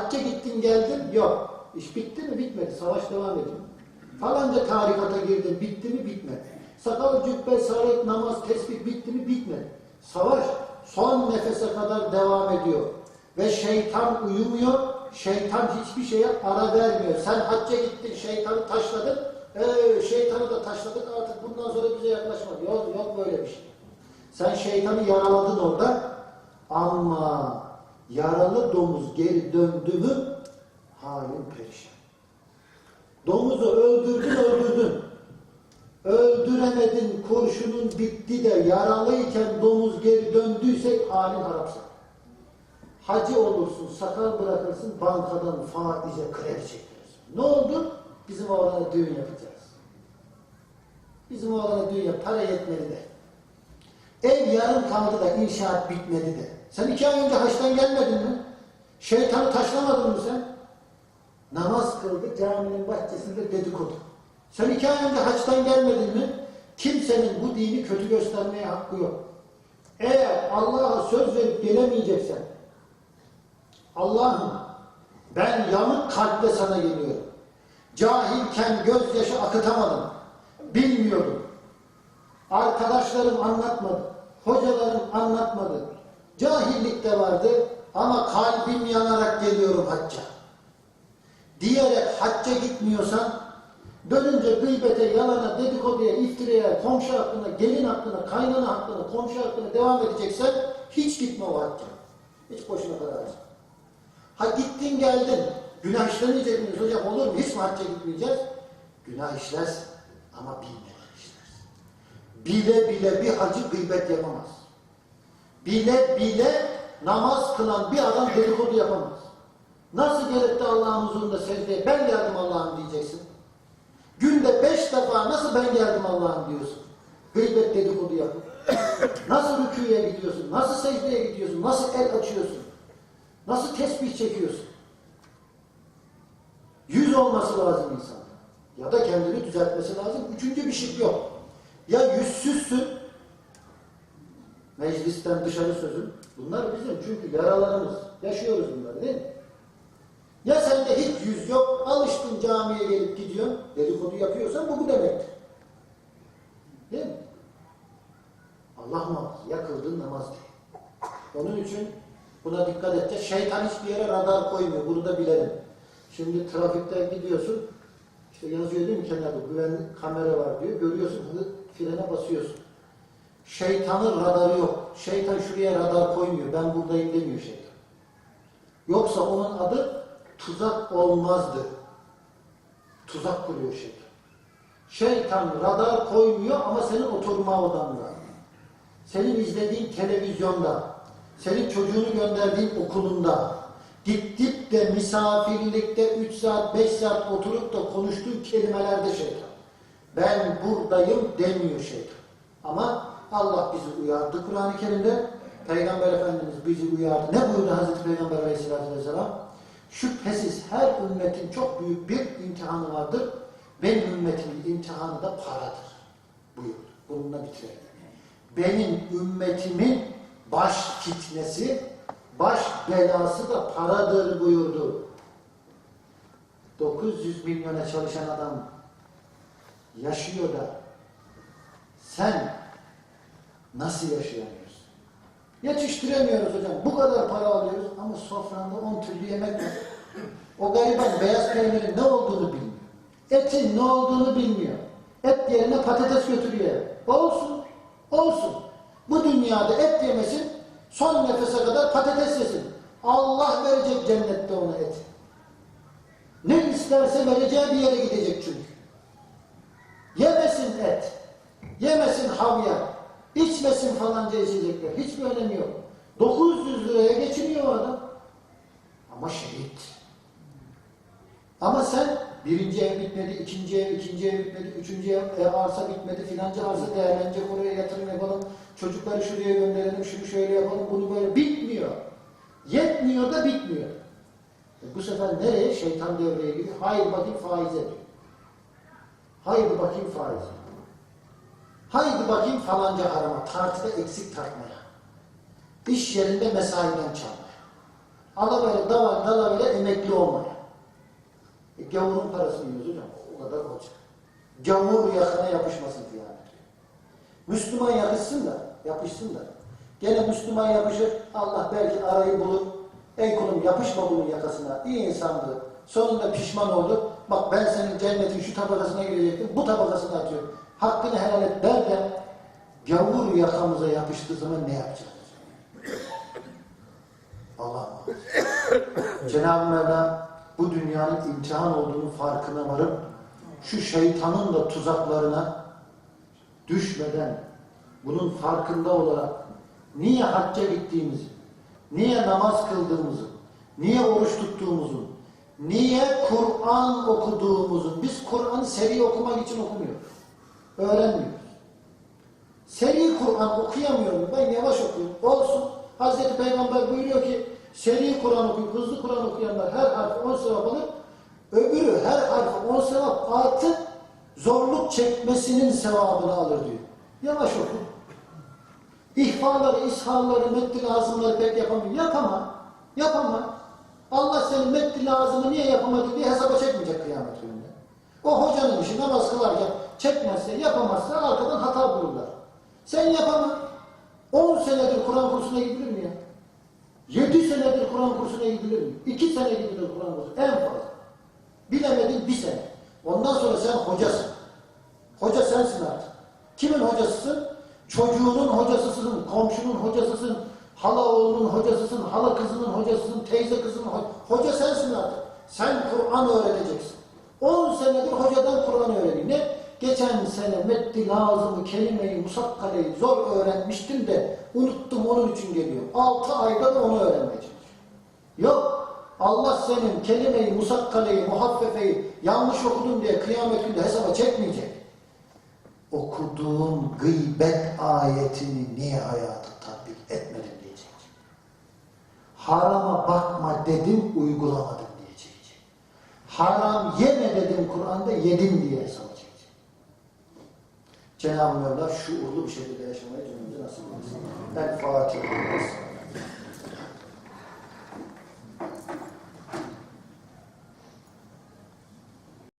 Hacca gittin geldin yok. İş bitti mi bitmedi. Savaş devam ediyor. Falanca tarikata girdin bitti mi bitmedi. Sakal, cübbe, sarık, namaz, tesbih bitti mi bitmedi. Savaş son nefese kadar devam ediyor. Ve şeytan uyumuyor. Şeytan hiçbir şeye ara vermiyor. Sen hacca gittin şeytanı taşladın. Ee, şeytanı da taşladık artık bundan sonra bize yaklaşma. Yok, yok böyle bir şey. Sen şeytanı yaraladın orada ama yaralı domuz geri döndü mü halin perişan. Domuzu öldürdün öldürdün. Öldüremedin kurşunun bitti de yaralıyken domuz geri döndüyse halin harapsa. Hacı olursun, sakal bırakırsın, bankadan faize kredi çekiyorsun. Ne oldu? Bizim oğlana düğün yapacağız. Bizim oğlana düğün yap, para yetmedi de. Ev yarım kaldı da inşaat bitmedi de. Sen iki ay önce haçtan gelmedin mi? Şeytanı taşlamadın mı sen? Namaz kıldı caminin bahçesinde dedikodu. Sen iki ay önce haçtan gelmedin mi? Kimsenin bu dini kötü göstermeye hakkı yok. Eğer Allah'a söz verip gelemeyeceksen, Allah'ım ben yanık kalple sana geliyorum. Cahilken gözyaşı akıtamadım. Bilmiyordum. Arkadaşlarım anlatmadı. Hocalarım anlatmadı. Cahillik de vardı ama kalbim yanarak geliyorum hacca. Diyerek hacca gitmiyorsan dönünce gıybete, yalana, dedikoduya, iftiraya, komşu hakkında, gelin hakkında, kaynana hakkında, komşu hakkında devam edeceksen hiç gitme o hacca. Hiç boşuna harcama. Ha gittin geldin. Günah işlemeyecek miyiz hocam? Olur mu? Hiç mi hacca gitmeyeceğiz? Günah işlersin ama işlersin. Bile bile bir hacı gıybet yapamaz. Bile bile namaz kılan bir adam dedikodu yapamaz. Nasıl gelip de Allah'ın huzurunda secdeye ben geldim Allah'ım diyeceksin. Günde beş defa nasıl ben geldim Allah'ım diyorsun. Gıybet dedikodu yapıp. Nasıl rüküye gidiyorsun, nasıl secdeye gidiyorsun, nasıl el açıyorsun, nasıl tesbih çekiyorsun. Yüz olması lazım insan. Ya da kendini düzeltmesi lazım. Üçüncü bir şey yok. Ya yüzsüzsün, meclisten dışarı sözün. Bunlar bizim çünkü yaralarımız. Yaşıyoruz bunları değil mi? Ya sende hiç yüz yok, alıştın camiye gelip gidiyorsun, dedikodu yapıyorsan bu bu demektir. Değil mi? Allah muhafız, ya kıldın namaz değil. Onun için buna dikkat edeceğiz. Şeytan hiçbir yere radar koymuyor, bunu da bilelim. Şimdi trafikte gidiyorsun, işte yazıyor değil mi kenarda, güvenlik kamera var diyor, görüyorsun, hızlı frene basıyorsun. Şeytanın radarı yok. Şeytan şuraya radar koymuyor, ben buradayım demiyor şeytan. Yoksa onun adı tuzak olmazdı. Tuzak kuruyor şeytan. Şeytan radar koymuyor ama senin oturma odanda. Senin izlediğin televizyonda, senin çocuğunu gönderdiğin okulunda, gidip de misafirlikte 3 saat, 5 saat oturup da konuştuğun kelimelerde şeytan. Ben buradayım demiyor şeytan. Ama Allah bizi uyardı Kur'an-ı Kerim'de. Peygamber Efendimiz bizi uyardı. Ne buyurdu Hazreti Peygamber Aleyhisselatü Vesselam? Şüphesiz her ümmetin çok büyük bir imtihanı vardır. Benim ümmetimin imtihanı da paradır. Buyurdu. Bununla bitirelim. Benim ümmetimin baş fitnesi, baş belası da paradır buyurdu. 900 milyona çalışan adam yaşıyor da sen nasıl yaşayamıyorsun? Yetiştiremiyoruz hocam. Bu kadar para alıyoruz ama sofranda 10 türlü yemek var. O gariban beyaz peynirin ne olduğunu bilmiyor. Etin ne olduğunu bilmiyor. Et yerine patates götürüyor. Olsun. Olsun. Bu dünyada et yemesin, son nefese kadar patates yesin. Allah verecek cennette ona et. Ne isterse vereceği bir yere gidecek çünkü. Yemesin et. Yemesin havya. içmesin falanca içecekler. Hiçbir önemi yok. 900 liraya geçiniyor adam. Ama şehit. Ama sen birinci ev bitmedi, ikinci ev, ikinci ev bitmedi, üçüncü ev, arsa bitmedi, filanca arsa değerlenecek, oraya yatırım yapalım, çocukları şuraya gönderelim, şunu şöyle yapalım, bunu böyle bitmiyor. Yetmiyor da bitmiyor. E bu sefer nereye? Şeytan devreye giriyor. Hayır bakayım faize diyor. Hayır bakayım faize. Haydi bakayım falanca harama, tartıda eksik tartmaya. İş yerinde mesaiden çalmaya. Ala böyle dala dala böyle emekli emekli olmaya. E, gavurun parasını yiyoruz hocam. O kadar olacak. Gavur yakına yapışmasın Diyanet. Müslüman yapışsın da, yapışsın da. Gene Müslüman yapışır, Allah belki arayı bulur. Ey kulum yapışma bunun yakasına. İyi insandı. Sonunda pişman oldu. Bak ben senin cennetin şu tabakasına girecektim. Bu tabakasına atıyorum. Hakkını helal et der de gavur yakamıza yapıştığı zaman ne yapacağız? Allah muhafaza. Cenab-ı Mevla bu dünyanın imtihan olduğunu farkına varıp şu şeytanın da tuzaklarına düşmeden bunun farkında olarak niye hacca gittiğimizi, niye namaz kıldığımızı, niye oruç tuttuğumuzu, niye Kur'an okuduğumuzu, biz Kur'an'ı seri okumak için okumuyoruz. Öğrenmiyoruz. Seri Kur'an okuyamıyorum. Ben yavaş okuyorum. Olsun. Hazreti Peygamber buyuruyor ki seri Kur'an okuyup hızlı Kur'an okuyanlar her harfi 10 sevap alır. Öbürü her harfi 10 sevap artı zorluk çekmesinin sevabını alır diyor. Yavaş oku. İhfaları, ishalları, metni lazımları pek yapamıyor. Yapama. Yapama. Allah senin metni lazımı niye yapamadın diye hesaba çekmeyecek kıyamet gününde. O hocanın işi namaz kılarken çekmezse, yapamazsa arkadan hata bulurlar. Sen yapama. 10 senedir Kur'an kursuna gidilir mi ya? 7 senedir Kur'an kursuna mi? 2 sene gidilir Kur'an kursuna. En fazla. Bilemedin bir sene. Ondan sonra sen hocasın. Hoca sensin artık. Kimin hocasısın? Çocuğunun hocasısın, komşunun hocasısın, hala oğlunun hocasısın, hala kızının hocasısın, teyze kızının hocasısın. Hoca sensin artık. Sen Kur'an öğreteceksin. 10 senedir hocadan Kur'an öğreniyor. Ne? Geçen sene metni lazımı, kelimeyi, musakkaleyi zor öğrenmiştim de unuttum onun için geliyor. 6 ayda da onu öğrenmeye çalışıyorum. Yok. Allah senin kelimeyi, musakkaleyi, muhaffefeyi yanlış okudun diye kıyamet günde hesaba çekmeyecek. Okuduğun gıybet ayetini niye hayata tatbik etmedin diyecek. Harama bakma dedim uygulamadın diyecek. Haram yeme dedim Kur'an'da yedim diye hesaba. Cenab-ı Mevla şuurlu bir şekilde yaşamayı cümlemize nasip etsin. El Fatiha.